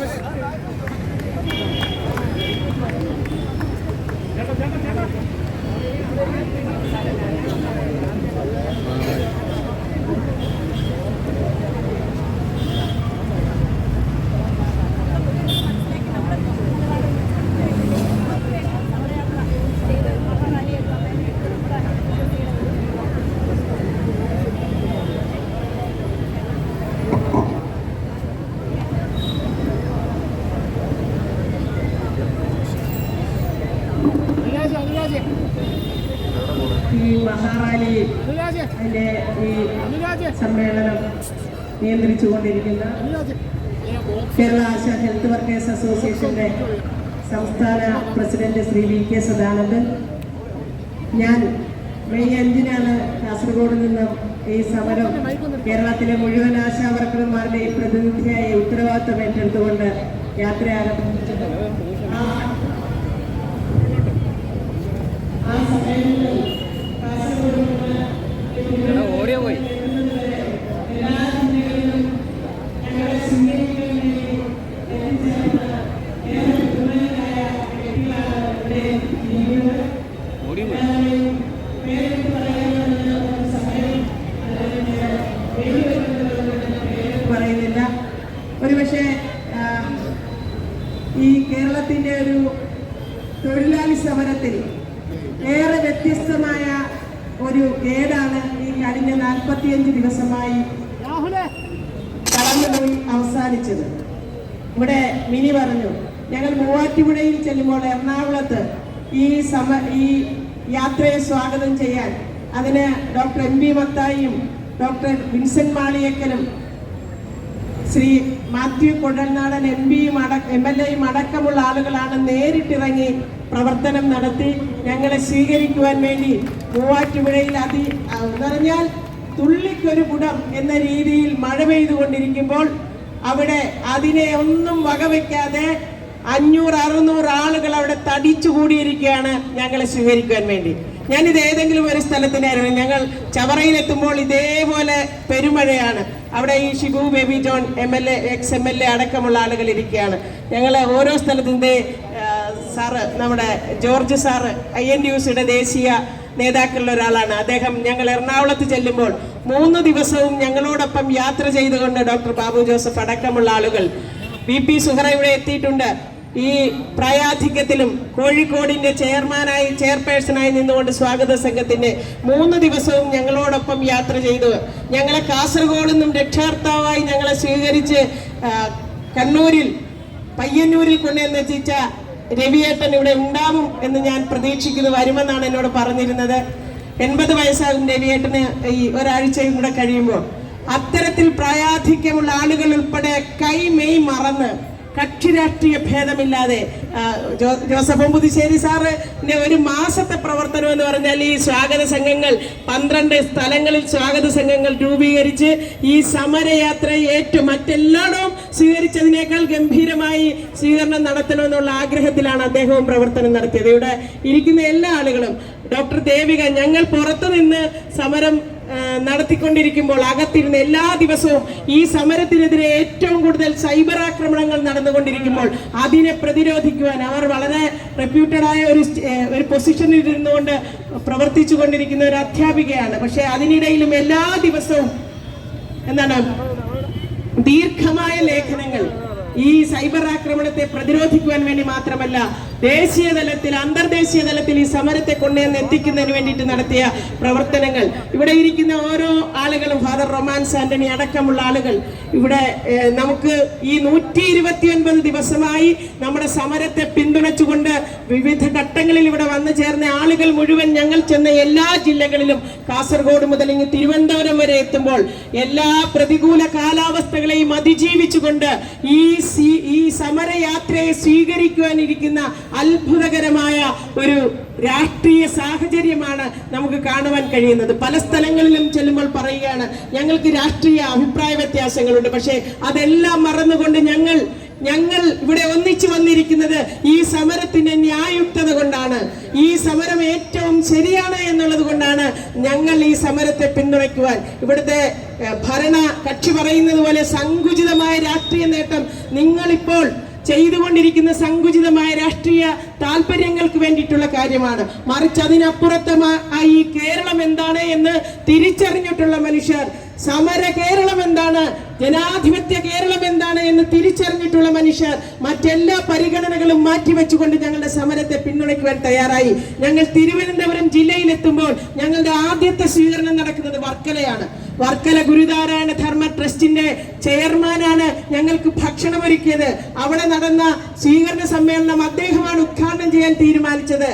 ഈ അതിന്റെ ഈ സമ്മേളനം നിയന്ത്രിച്ചുകൊണ്ടിരിക്കുന്ന കേരള ആശ ഹെൽത്ത് വർക്കേഴ്സ് അസോസിയേഷന്റെ സംസ്ഥാന president Shri V K Sadanandan. ഞാൻ മെയ് അഞ്ചിനാണ് കാസർഗോഡ് നിന്ന് ഈ സമരം കേരളത്തിലെ മുഴുവൻ ആശാ വർക്കർമാരുടെയും പ്രതിനിധിയായി ഉത്തരവാദിത്വം ഏറ്റെടുത്തുകൊണ്ട് യാത്ര ആരംഭിച്ചത് ആ- സമയങ്ങളിൽ ഓടിയോ പോയി. പറയുന്നില്ല. ഒരുപക്ഷെ ഈ കേരളത്തിന്റെ ഒരു തൊഴിലാളി സമരത്തിൽ ഒരു ഏടാണ് ഈ കഴിഞ്ഞ നാൽപ്പത്തിയഞ്ച് ദിവസമായി കടന്നുപോയി അവസാനിച്ചത്? ഇവിടെ മിനി പറഞ്ഞു ഞങ്ങൾ മൂവാറ്റുപുഴയിൽ ചെല്ലുമ്പോൾ എറണാകുളത്ത് ഈ സമ ഈ യാത്രയെ സ്വാഗതം ചെയ്യാൻ അതിന് ഡോക്ടർ എം പി മത്തായിയും ഡോക്ടർ വിൻസെന്റ് മാളിയേക്കലും ശ്രീ മാത്യു കൊടൽനാടൻ എം പിയും അട എം എൽ എയും അടക്കമുള്ള ആളുകളാണ് നേരിട്ടിറങ്ങി പ്രവർത്തനം നടത്തി ഞങ്ങളെ സ്വീകരിക്കുവാൻ വേണ്ടി മൂവാറ്റുപുഴയിൽ അതി എന്നറിഞ്ഞാൽ എന്ന് പറഞ്ഞാൽ തുള്ളിക്കൊരു കുടം എന്ന രീതിയിൽ മഴ പെയ്തുകൊണ്ടിരിക്കുമ്പോൾ അവിടെ അതിനെ ഒന്നും വകവെക്കാതെ അഞ്ഞൂറ് അറുന്നൂറ് ആളുകൾ അവിടെ തടിച്ചു കൂടിയിരിക്കുകയാണ് ഞങ്ങളെ സ്വീകരിക്കാൻ വേണ്ടി. ഞാനിത് ഏതെങ്കിലും ഒരു സ്ഥലത്തിനായിരുന്നു. ഞങ്ങൾ ചവറയിലെത്തുമ്പോൾ ഇതേപോലെ പെരുമഴയാണ്. അവിടെ ഈ Shibu Baby John M L A ex M L A അടക്കമുള്ള ആളുകൾ ഇരിക്കുകയാണ്. ഞങ്ങൾ ഓരോ സ്ഥലത്തിന്റെ സാറ് നമ്മുടെ George sir I N D ദേശീയ നേതാക്കളിൽ ഒരാളാണ് അദ്ദേഹം ഞങ്ങൾ എറണാകുളത്ത് ചെല്ലുമ്പോൾ മൂന്ന് ദിവസവും ഞങ്ങളോടൊപ്പം യാത്ര ചെയ്തുകൊണ്ട് ഡോക്ടർ ബാബു ജോസഫ് അടക്കമുള്ള ആളുകൾ. വി പി സുഹറ ഇവിടെ എത്തിയിട്ടുണ്ട്. ഈ പ്രായാധിക്യത്തിലും കോഴിക്കോടിന്റെ ചെയർമാനായി ചെയർപേഴ്സണായി നിന്നുകൊണ്ട് സ്വാഗത സംഘത്തിന്റെ മൂന്ന് ദിവസവും ഞങ്ങളോടൊപ്പം യാത്ര ചെയ്തു. ഞങ്ങളെ കാസർഗോഡ് നിന്നും രക്ഷാർത്താവായി ഞങ്ങളെ സ്വീകരിച്ച് കണ്ണൂരിൽ പയ്യന്നൂരിൽ കൊണ്ടുവന്നെത്തിച്ച രവിയേട്ടൻ ഇവിടെ ഉണ്ടാവും എന്ന് ഞാൻ പ്രതീക്ഷിക്കുന്നു. വരുമെന്നാണ് എന്നോട് പറഞ്ഞിരുന്നത്. എൺപത് വയസ്സാകും രവിയേട്ടന് ഈ ഒരാഴ്ചയും കൂടെ കഴിയുമ്പോൾ അത്തരത്തിൽ പ്രായാധിക്യമുള്ള ആളുകൾ ഉൾപ്പെടെ കൈ മെയ് മറന്ന് കക്ഷി രാഷ്ട്രീയ ഭേദമില്ലാതെ ജോസഫ് പുതുശ്ശേരി സാറിന്റെ ഒരു മാസത്തെ പ്രവർത്തനം എന്ന് പറഞ്ഞാൽ ഈ സ്വാഗത സംഘങ്ങൾ പന്ത്രണ്ട് സ്ഥലങ്ങളിൽ സ്വാഗത സംഘങ്ങൾ രൂപീകരിച്ച് ഈ സമരയാത്ര ഏറ്റവും മറ്റെല്ലായിടവും സ്വീകരിച്ചതിനേക്കാൾ ഗംഭീരമായി സ്വീകരണം നടത്തണമെന്നുള്ള ആഗ്രഹത്തിലാണ് അദ്ദേഹവും പ്രവർത്തനം നടത്തിയത്. ഇവിടെ ഇരിക്കുന്ന എല്ലാ ആളുകളും ഡോക്ടർ ദേവിക ഞങ്ങൾ പുറത്തു നിന്ന് സമരം നടത്തിക്കൊണ്ടിരിക്കുമ്പോൾ അകത്തിരുന്ന് എല്ലാ ദിവസവും ഈ സമരത്തിനെതിരെ ഏറ്റവും കൂടുതൽ സൈബർ ആക്രമണങ്ങൾ നടന്നുകൊണ്ടിരിക്കുമ്പോൾ അതിനെ പ്രതിരോധിക്കുവാൻ അവർ വളരെ റെപ്യൂട്ടഡ് ആയ ഒരു ഒരു പൊസിഷനിൽ ഇരുന്നുകൊണ്ട് പ്രവർത്തിച്ചു കൊണ്ടിരിക്കുന്ന ഒരു അധ്യാപികയാണ്. പക്ഷേ അതിനിടയിലും എല്ലാ ദിവസവും എന്താണ് ദീർഘമായ ലേഖനങ്ങൾ. ഈ സൈബർ ആക്രമണത്തെ പ്രതിരോധിക്കുവാൻ വേണ്ടി മാത്രമല്ല ദേശീയ തലത്തിൽ അന്തർദേശീയ തലത്തിൽ ഈ സമരത്തെ കൊണ്ടുവന്ന് എത്തിക്കുന്നതിന് വേണ്ടിയിട്ട് നടത്തിയ പ്രവർത്തനങ്ങൾ. ഇവിടെ ഇരിക്കുന്ന ഓരോ ആളുകളും ഫാദർ റൊമാൻസ് ആന്റണി അടക്കമുള്ള ആളുകൾ ഇവിടെ നമുക്ക് ഈ നൂറ്റി ഇരുപത്തിയൊൻപത് ദിവസമായി നമ്മുടെ സമരത്തെ പിന്തുണച്ചുകൊണ്ട് വിവിധ ഘട്ടങ്ങളിൽ ഇവിടെ വന്നു ചേർന്ന ആളുകൾ മുഴുവൻ ഞങ്ങൾ ചെന്ന എല്ലാ ജില്ലകളിലും കാസർഗോഡ് മുതൽ ഇങ്ങ് തിരുവനന്തപുരം വരെ എത്തുമ്പോൾ എല്ലാ പ്രതികൂല കാലാവസ്ഥകളെയും അതിജീവിച്ചുകൊണ്ട് ഈ ഈ സമരയാത്രയെ സ്വീകരിക്കുവാനിരിക്കുന്ന അത്ഭുതകരമായ ഒരു രാഷ്ട്രീയ സാഹചര്യമാണ് നമുക്ക് കാണുവാൻ കഴിയുന്നത്. പല സ്ഥലങ്ങളിലും ചെല്ലുമ്പോൾ പറയുകയാണ് ഞങ്ങൾക്ക് രാഷ്ട്രീയ അഭിപ്രായ വ്യത്യാസങ്ങളുണ്ട്. പക്ഷേ അതെല്ലാം മറന്നുകൊണ്ട് ഞങ്ങൾ ഞങ്ങൾ ഇവിടെ ഒന്നിച്ചു വന്നിരിക്കുന്നത് ഈ സമരത്തിന്റെ ന്യായുക്തത കൊണ്ടാണ്. ഈ സമരം ഏറ്റവും ശരിയാണ് എന്നുള്ളത് കൊണ്ടാണ് ഞങ്ങൾ ഈ സമരത്തെ പിന്തുണയ്ക്കുവാൻ. ഇവിടുത്തെ ഭരണ കക്ഷി പറയുന്നത് പോലെ സങ്കുചിതമായ രാഷ്ട്രീയ നേട്ടം നിങ്ങളിപ്പോൾ ചെയ്തുകൊണ്ടിരിക്കുന്ന സങ്കുചിതമായ രാഷ്ട്രീയ താല്പര്യങ്ങൾക്ക് വേണ്ടിയിട്ടുള്ള കാര്യമാണ്. മറിച്ച് അതിനപ്പുറത്തമായി കേരളം എന്താണ് എന്ന് തിരിച്ചറിഞ്ഞിട്ടുള്ള മനുഷ്യർ സമര കേരളം എന്താണ് ജനാധിപത്യ കേരളം എന്താണ് എന്ന് തിരിച്ചറിഞ്ഞിട്ടുള്ള മനുഷ്യർ മറ്റെല്ലാ പരിഗണനകളും മാറ്റിവെച്ചുകൊണ്ട് ഞങ്ങളുടെ സമരത്തെ പിന്തുണയ്ക്കുവാൻ തയ്യാറായി. ഞങ്ങൾ തിരുവനന്തപുരം ജില്ലയിലെത്തുമ്പോൾ ഞങ്ങളുടെ ആദ്യത്തെ സ്വീകരണം നടക്കുന്നത് വർക്കലയാണ്. വർക്കല ഗുരുനാരായണ ധർമ്മ ട്രസ്റ്റിന്റെ ചെയർമാനാണ് ഞങ്ങൾക്ക് ഭക്ഷണം ഒരുക്കിയത് അവിടെ നടന്ന സ്വീകരണ സമ്മേളനം അദ്ദേഹമാണ് ഉദ്ഘാടനം ചെയ്യാൻ തീരുമാനിച്ചത്.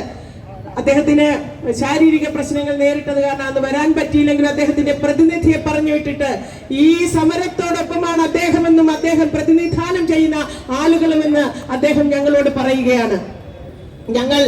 അദ്ദേഹത്തിന് ശാരീരിക പ്രശ്നങ്ങൾ നേരിട്ടത് കാരണം അന്ന് വരാൻ പറ്റിയില്ലെങ്കിലും അദ്ദേഹത്തിന്റെ പ്രതിനിധിയെ പറഞ്ഞു വിട്ടിട്ട് ഈ സമരത്തോടൊപ്പമാണ് അദ്ദേഹമെന്നും അദ്ദേഹം പ്രതിനിധാനം ചെയ്യുന്ന ആളുകളുമെന്ന് അദ്ദേഹം ഞങ്ങളോട് പറയുകയാണ്. ഞങ്ങൾ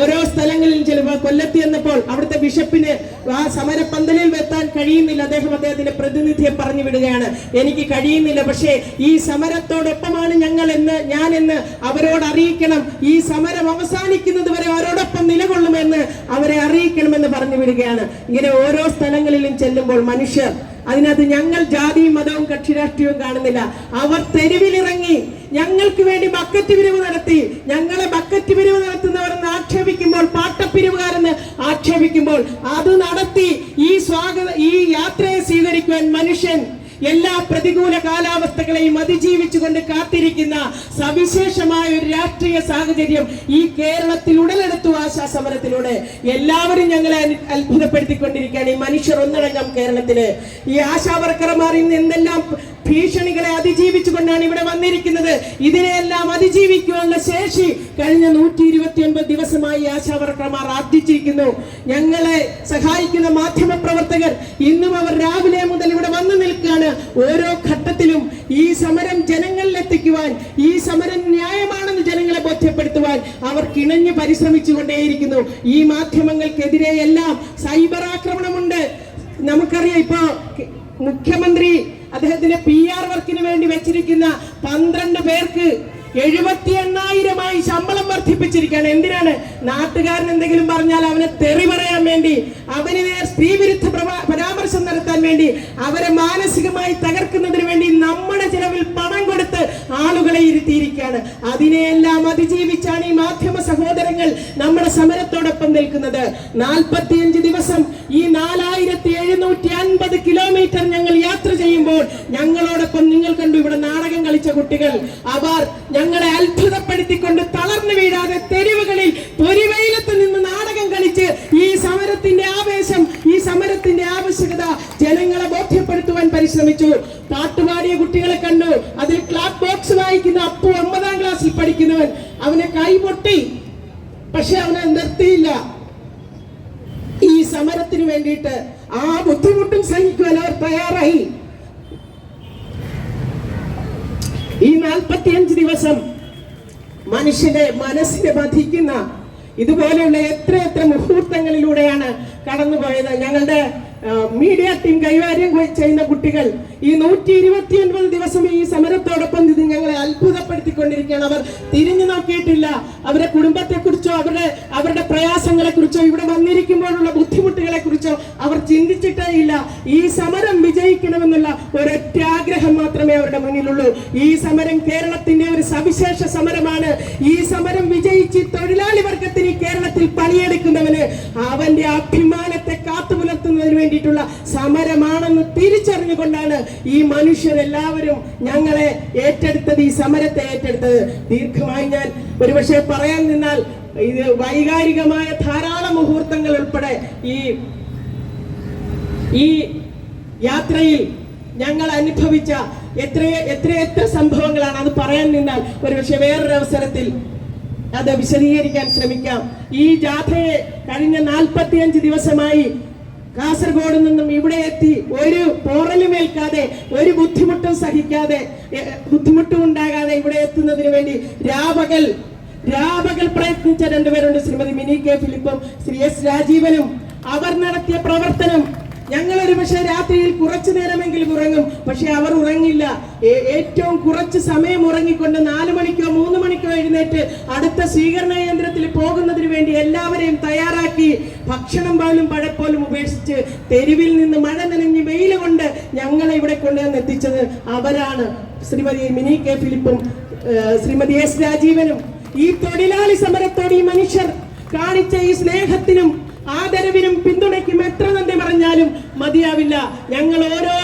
ഓരോ സ്ഥലങ്ങളിൽ ചിലപ്പോൾ കൊല്ലത്തി എന്നപ്പോൾ അവിടുത്തെ ബിഷപ്പിന് ആ സമരപ്പന്തലിൽ എത്താൻ കഴിയുന്നില്ല. അദ്ദേഹം അദ്ദേഹത്തിന്റെ പ്രതിനിധിയെ പറഞ്ഞു വിടുകയാണ്. എനിക്ക് കഴിയുന്നില്ല. പക്ഷേ ഈ സമരത്തോടൊപ്പമാണ് ഞങ്ങൾ എന്ന് ഞാൻ എന്ന് അവരോട് അറിയിക്കണം. ഈ സമരം അവസാനിക്കുന്നത് വരെ അവരോടൊപ്പം നിലകൊള്ളുമെന്ന് അവരെ അറിയിക്കണമെന്ന് പറഞ്ഞു വിടുകയാണ്. ഇങ്ങനെ ഓരോ സ്ഥലങ്ങളിലും ചെല്ലുമ്പോൾ മനുഷ്യർ അതിനകത്ത് ഞങ്ങൾ ജാതിയും മതവും കക്ഷി രാഷ്ട്രീയവും കാണുന്നില്ല. അവർ തെരുവിലിറങ്ങി ഞങ്ങൾക്ക് വേണ്ടി ബക്കറ്റ് പിരിവ് നടത്തി. ഞങ്ങളെ ബക്കറ്റ് പിരിവ് നടത്തുന്നവരെന്ന് ആക്ഷേപിക്കുമ്പോൾ പാട്ടപ്പിരിവുകാരെന്ന് ആക്ഷേപിക്കുമ്പോൾ അത് നടത്തി ഈ സ്വാഗത ഈ യാത്രയെ സ്വീകരിക്കുവാൻ മനുഷ്യൻ എല്ലാ പ്രതികൂല കാലാവസ്ഥകളെയും അതിജീവിച്ചുകൊണ്ട് കാത്തിരിക്കുന്ന സവിശേഷമായ ഒരു രാഷ്ട്രീയ സാഹചര്യം ഈ കേരളത്തിൽ ഉടലെടുത്തു ആശാ സമരത്തിലൂടെ. എല്ലാവരും ഞങ്ങളെ അത്ഭുതപ്പെടുത്തിക്കൊണ്ടിരിക്കുകയാണ്. ഈ മനുഷ്യർ ഒന്നടങ്കം കേരളത്തിൽ. ഈ ആശാവർക്കർമാർ ഇന്ന് എന്തെല്ലാം ഭീഷണികളെ അതിജീവിച്ചുകൊണ്ടാണ് ഇവിടെ വന്നിരിക്കുന്നത്. ഇതിനെയെല്ലാം അതിജീവിക്കാനുള്ള ശേഷി കഴിഞ്ഞ നൂറ്റി ഇരുപത്തി ഒൻപത് ദിവസമായി ആശാവർക്കർമാർ ആർജിച്ചിരിക്കുന്നു. ഞങ്ങളെ സഹായിക്കുന്ന മാധ്യമ പ്രവർത്തകർ ഇന്നും അവർ രാവിലെ മുതൽ ഇവിടെ വന്നു നിൽക്കുകയാണ്. ഓരോ ഘട്ടത്തിലും ഈ സമരം ജനങ്ങളിൽ എത്തിക്കുവാൻ ഈ സമരം ന്യായമാണെന്ന് ജനങ്ങളെ ബോധ്യപ്പെടുത്തുവാൻ അവർ കിണഞ്ഞു പരിശ്രമിച്ചുകൊണ്ടേയിരിക്കുന്നു. ഈ മാധ്യമങ്ങൾക്കെതിരെ എല്ലാം സൈബർ ആക്രമണമുണ്ട്. നമുക്കറിയാം ഇപ്പോ മുഖ്യമന്ത്രി അദ്ദേഹത്തിന്റെ പി ആർ വർക്കിന് വേണ്ടി വെച്ചിരിക്കുന്ന പന്ത്രണ്ട് പേർക്ക് എഴുപത്തി എണ്ണായിരമായി ശമ്പളം വർദ്ധിപ്പിച്ചിരിക്കുകയാണ്. എന്തിനാണ്? നാട്ടുകാരൻ എന്തെങ്കിലും പറഞ്ഞാൽ അവനെ തെറി പറയാൻ വേണ്ടി അവന് നേർ സ്ത്രീവിരുദ്ധ പരാമർശം നടത്താൻ വേണ്ടി അവരെ മാനസികമായി തകർക്കുന്നതിന് വേണ്ടി നമ്മുടെ ചിലവിൽ പണം കൊടുത്ത് ആളുകളെ ഇരുത്തിയിരിക്കുകയാണ്. അതിനെയെല്ലാം അതിജീവിച്ചാണ് ഈ മാധ്യമ സഹോദരങ്ങൾ നമ്മുടെ സമരത്തോടൊപ്പം നിൽക്കുന്നത്. നാൽപ്പത്തിയഞ്ച് ദിവസം ഈ നാലായിരത്തി എഴുന്നൂറ്റി അൻപത് കിലോമീറ്റർ ഞങ്ങൾ യാത്ര ചെയ്യുമ്പോൾ ഞങ്ങളോടൊപ്പം നിങ്ങൾ കണ്ടു ഇവിടെ നാടകം കളിച്ച കുട്ടികൾ. അവർ ഞങ്ങളെ അത്ഭുതപ്പെടുത്തിക്കൊണ്ട് തളർന്നു വീഴാതെ തെരുവുകളിൽ പൊരിവെയിലത്ത് നിന്ന് നാടകം കളിച്ച് ഈ സമരത്തിന്റെ ആവേശം ഈ സമരത്തിന്റെ ആവശ്യകത ജനങ്ങളെ ബോധ്യപ്പെടുത്തുവാൻ പരിശ്രമിച്ചു. പാട്ടുപാടിയ കുട്ടികളെ കണ്ടു. അതിൽ ക്ലാപ്പ് ബോക്സ് വായിക്കുന്ന അപ്പു ഒമ്പതാം ക്ലാസ്സിൽ പഠിക്കുന്നവൻ അവനെ കൈപൊട്ടി പക്ഷെ അവനെ നിർത്തിയില്ല. ഈ സമരത്തിന് വേണ്ടിയിട്ട് ആ ബുദ്ധിമുട്ടും സഹിക്കുവാൻ അവർ തയ്യാറായി. ഈ നാൽപ്പത്തിയഞ്ച് ദിവസം മനുഷ്യന്റെ മനസ്സിനെ ബാധിക്കുന്ന ഇതുപോലെയുള്ള എത്ര എത്ര മുഹൂർത്തങ്ങളിലൂടെയാണ് കടന്നുപോയത്. ഞങ്ങളുടെ മീഡിയ ടീം കൈകാര്യം ചെയ്യുന്ന കുട്ടികൾ ഈ നൂറ്റി ഇരുപത്തി ഒൻപത് ദിവസം ഈ സമരത്തോടൊപ്പം ഇത് ഞങ്ങളെ അത്ഭുതപ്പെടുത്തിക്കൊണ്ടിരിക്കുകയാണ്. അവർ തിരിഞ്ഞു നോക്കിയിട്ടില്ല. അവരുടെ കുടുംബത്തെക്കുറിച്ചോ അവരുടെ അവരുടെ പ്രയാസങ്ങളെ കുറിച്ചോ ഇവിടെ വന്നിരിക്കുമ്പോഴുള്ള ബുദ്ധിമുട്ടുകളെ കുറിച്ചോ അവർ ചിന്തിച്ചിട്ടേ ഇല്ല. ഈ സമരം വിജയിക്കണമെന്നുള്ള ഒരൊറ്റ ആഗ്രഹം മാത്രമേ അവരുടെ മുന്നിലുള്ളൂ. ഈ സമരം കേരളത്തിന്റെ ഒരു സവിശേഷ സമരമാണ്. ഈ സമരം വിജയിച്ച് തൊഴിലാളി വർഗത്തിന് കേരളത്തിൽ പണിയെടുക്കുന്നവന് അവന്റെ അഭിമാനത്തെ കാത്തുപുലർത്തുന്നതിന് വേണ്ടിയിട്ടുള്ള സമരമാണെന്ന് തിരിച്ചറിഞ്ഞുകൊണ്ടാണ് ഈ മനുഷ്യരെല്ലാവരും ഞങ്ങളെ ഏറ്റെടുത്തത് ഈ സമരത്തെ ഏറ്റെടുത്തത്. ദീർഘമായി ഞാൻ ഒരുപക്ഷെ പറയാൻ നിന്നാൽ ഇത് വൈകാരികമായ ധാരാളം മുഹൂർത്തങ്ങൾ ഉൾപ്പെടെ ഈ ഈ യാത്രയിൽ ഞങ്ങൾ അനുഭവിച്ച എത്ര എത്രയെത്ര സംഭവങ്ങളാണ് അത് പറയാൻ നിന്നാൽ ഒരുപക്ഷെ വേറൊരു അവസരത്തിൽ അത് വിശദീകരിക്കാൻ ശ്രമിക്കാം. ഈ ജാഥയെ കഴിഞ്ഞ നാൽപ്പത്തിയഞ്ച് ദിവസമായി കാസർഗോഡ് നിന്നും ഇവിടെ എത്തി ഒരു പോറലുമേൽക്കാതെ ഒരു ബുദ്ധിമുട്ടും സഹിക്കാതെ ബുദ്ധിമുട്ടും ഉണ്ടാകാതെ ഇവിടെ എത്തുന്നതിന് വേണ്ടി രാപകൽ രാപകൽ പ്രയത്നിച്ച രണ്ടുപേരുണ്ട്. ശ്രീമതി മിനി കെ ഫിലിപ്പും ശ്രീ എസ് രാജീവനും. അവർ നടത്തിയ പ്രവർത്തനം ഞങ്ങൾ ഒരു പക്ഷേ രാത്രിയിൽ കുറച്ചു നേരമെങ്കിലും ഉറങ്ങും. പക്ഷെ അവർ ഉറങ്ങില്ല. ഏറ്റവും കുറച്ച് സമയം ഉറങ്ങിക്കൊണ്ട് നാല് മണിക്കോ മൂന്ന് മണിക്കോ എഴുന്നേറ്റ് അടുത്ത സ്വീകരണ കേന്ദ്രത്തിൽ പോകുന്നതിന് വേണ്ടി എല്ലാവരെയും തയ്യാറാക്കി ഭക്ഷണം പോലും പഴപ്പോലും ഉപേക്ഷിച്ച് തെരുവിൽ നിന്ന് മഴ നനഞ്ഞ് വെയിൽ കൊണ്ട് ഞങ്ങളെ ഇവിടെ കൊണ്ടുവന്ന് എത്തിച്ചത് അവരാണ്. ശ്രീമതി മിനി കെ ഫിലിപ്പും ശ്രീമതി എസ് രാജീവനും. ഈ തൊഴിലാളി സമരത്തോട് ഈ മനുഷ്യർ കാണിച്ച ഈ സ്നേഹത്തിനും ആദരവിനും പിന്തുണയ്ക്കും എത്ര നന്ദി പറഞ്ഞാലും മതിയാവില്ല. ഞങ്ങൾ ഓരോ